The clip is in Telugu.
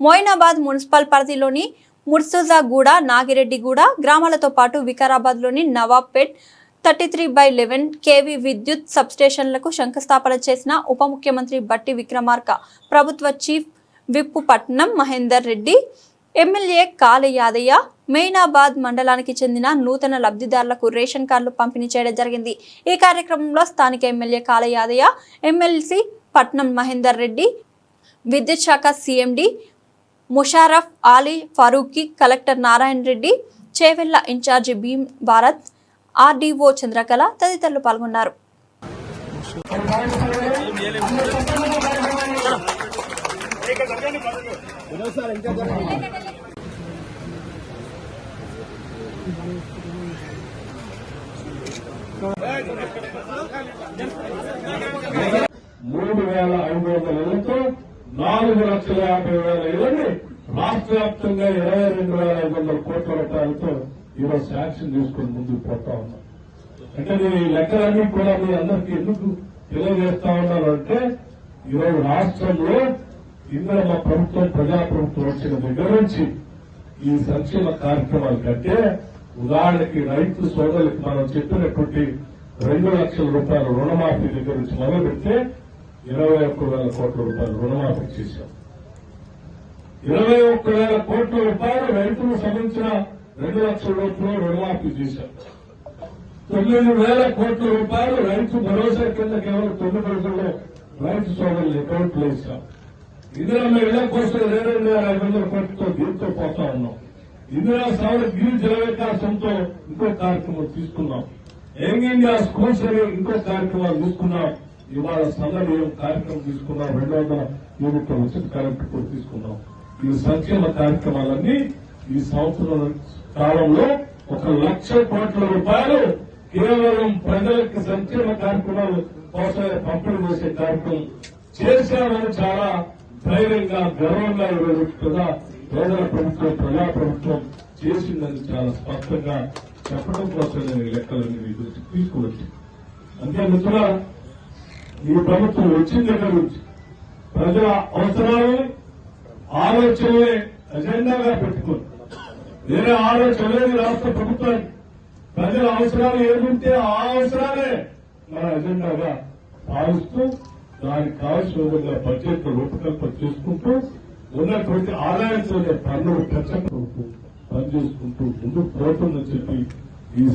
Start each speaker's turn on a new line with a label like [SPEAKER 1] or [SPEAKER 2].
[SPEAKER 1] మోయినాబాద్ మున్సిపల్ పరిధిలోని ముర్సుజాగూడ నాగిరెడ్డిగూడ గ్రామాలతో పాటు వికారాబాద్లోని Nawabpet thirty three by eleven KV విద్యుత్ సబ్స్టేషన్లకు శంకుస్థాపన చేసిన ఉప ముఖ్యమంత్రి బట్టి విక్రమార్క ప్రభుత్వ చీఫ్ విప్పు పట్నం మహేందర్ రెడ్డి ఎమ్మెల్యే కాల యాదయ్య మెయినాబాద్ మండలానికి చెందిన నూతన లబ్ధిదారులకు రేషన్ కార్డులు పంపిణీ చేయడం జరిగింది. ఈ కార్యక్రమంలో స్థానిక ఎమ్మెల్యే కాల యాదయ్య ఎమ్మెల్సీ పట్నం మహేందర్ రెడ్డి విద్యుత్ శాఖ CMD Musharraf Ali Farooqui collector Narayana Reddy Chevella incharge Bheem Bharat RDO Chandrakala తదితరులు పాల్గొన్నారు.
[SPEAKER 2] మూడు వేల ఐదు వందల నాలుగు లక్షల యాభై వేల ఇళ్ళని రాష్ట్ర వ్యాప్తంగా ఇరవై రెండు వేల ఐదు వందల కోట్ల రూపాయలతో ఈరోజు శాంక్షన్ తీసుకుని ముందుకు పోతా ఉన్నాం. అంటే నేను ఈ లెక్కలన్నీ కూడా మీ అందరికీ ఎందుకు తెలియజేస్తా ఉన్నానంటే ఈరోజు రాష్ట్రంలో ఇందులో మా ప్రభుత్వం ప్రజాప్రభుత్వం వచ్చిన దగ్గర నుంచి ఈ సంక్షేమ కార్యక్రమాల కంటే ఉదాహరణకి రైతు సోదరులకు మనం చెప్పినటువంటి రెండు లక్షల రూపాయల రుణమాఫీ దగ్గర నుంచి మొదలు ఇరవై ఒక్క వేల కోట్ల రూపాయలు రుణమాఫీ చేశాం. ఇరవై ఒక్క వేల కోట్ల రూపాయలు రైతులకు సంబంధించిన రెండు లక్షల రూపాయలు రుణమాఫీ చేశాం. తొమ్మిది వేల కోట్ల రూపాయలు రైతు భరోసా కింద కేవలం తొమ్మిది రోజుల్లో రైతు సోదరులు అకౌంట్లు వేశాం. ఇందిరా ఇళ్ళ కోసం రెండు వేల ఐదు వందల కోట్లతో దీంతో పోతా ఉన్నాం. ఇందిరా సాగుల గిరి జల వికాసంతో ఇంకో కార్యక్రమం తీసుకున్నాం. యంగ్ ఇండియా స్కూల్స్ అనే ఇంకో కార్యక్రమాలు తీసుకున్నాం. ఇవాళ సందర్భం కార్యక్రమం తీసుకున్నాం. రెండు వందల యూనిట్ల ఉచిత కరెంట్ కూడా తీసుకున్నాం. ఈ సంక్షేమ కార్యక్రమాలన్నీ ఈ సంవత్సరం కాలంలో ఒక లక్ష కోట్ల రూపాయలు కేవలం ప్రజలకు సంక్షేమ కార్యక్రమాలు కోసమే పంపిణీ చేసే కార్యక్రమం చేశామని చాలా ధైర్యంగా గర్వంగా ఈరోజు ప్రజా పేదల ప్రభుత్వం ప్రజా ప్రభుత్వం చేసిందని చాలా స్పష్టంగా చెప్పడం కోసం నేను లెక్కలన్నీ మీ తీసుకువచ్చి అంతే మిత్రుల ఈ ప్రభుత్వం వచ్చిన దగ్గర నుంచి ప్రజల అవసరాలని ఆలోచనలే అజెండాగా పెట్టుకుంది. వేరే ఆలోచన లేదు రాష్ట్ర ప్రభుత్వానికి. ప్రజల అవసరాలు ఏముంటే ఆ అవసరాలే మన అజెండాగా భావిస్తూ దానికి కావాల్సిన విధంగా బడ్జెట్ రూపకల్పన చేసుకుంటూ ఉన్నటువంటి ఆదాయంతో పన్నులు ఖచ్చితంగా పనిచేసుకుంటూ ముందుకు పోతుందని చెప్పి ఈ